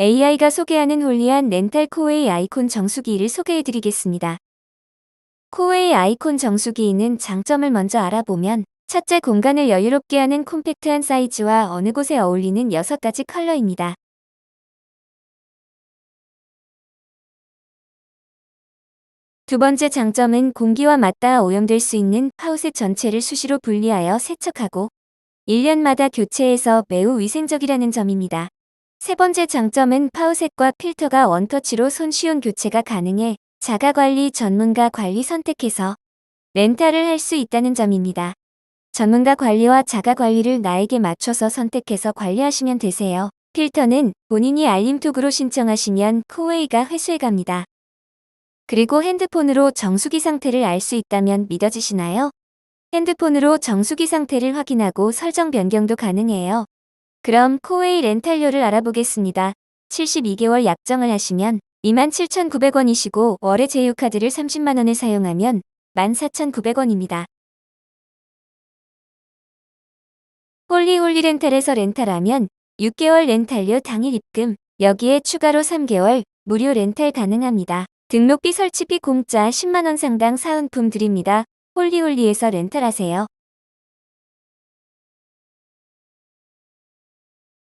AI가 소개하는 홀리한 렌탈 코웨이 아이콘 정수기를 소개해드리겠습니다. 코웨이 아이콘 정수기는 장점을 먼저 알아보면 첫째 공간을 여유롭게 하는 콤팩트한 사이즈와 어느 곳에 어울리는 6가지 컬러입니다. 두 번째 장점은 공기와 맞닿아 오염될 수 있는 파우셋 전체를 수시로 분리하여 세척하고 1년마다 교체해서 매우 위생적이라는 점입니다. 세 번째 장점은 파우셋과 필터가 원터치로 손쉬운 교체가 가능해 자가관리 전문가 관리 선택해서 렌탈을 할 수 있다는 점입니다. 전문가 관리와 자가관리를 나에게 맞춰서 선택해서 관리하시면 되세요. 필터는 본인이 알림톡으로 신청하시면 코웨이가 회수해갑니다. 그리고 핸드폰으로 정수기 상태를 알 수 있다면 믿어지시나요? 핸드폰으로 정수기 상태를 확인하고 설정 변경도 가능해요. 그럼 코웨이 렌탈료를 알아보겠습니다. 72개월 약정을 하시면 27,900원이시고 월에 제휴카드를 30만원을 사용하면 14,900원입니다. 홀리홀리 렌탈에서 렌탈하면 6개월 렌탈료 당일 입금, 여기에 추가로 3개월 무료 렌탈 가능합니다. 등록비 설치비 공짜 10만원 상당 사은품 드립니다. 홀리홀리에서 렌탈하세요.